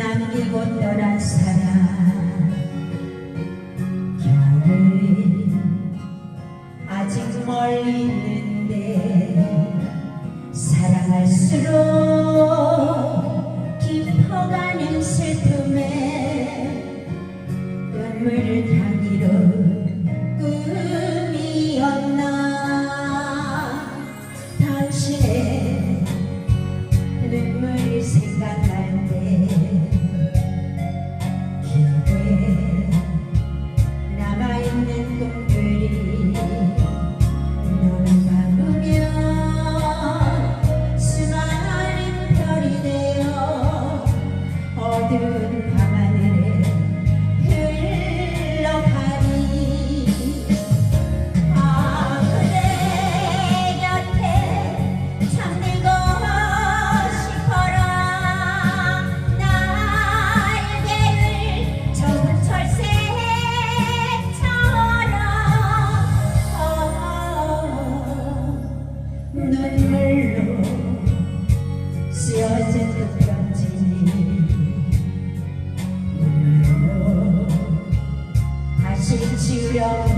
남기고 떠난 사람. 겨울이 아직 멀리 있는데 사랑할수록 make it 温柔小心地感激你温柔它去了。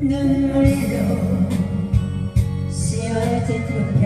눈물도 씌워야 되고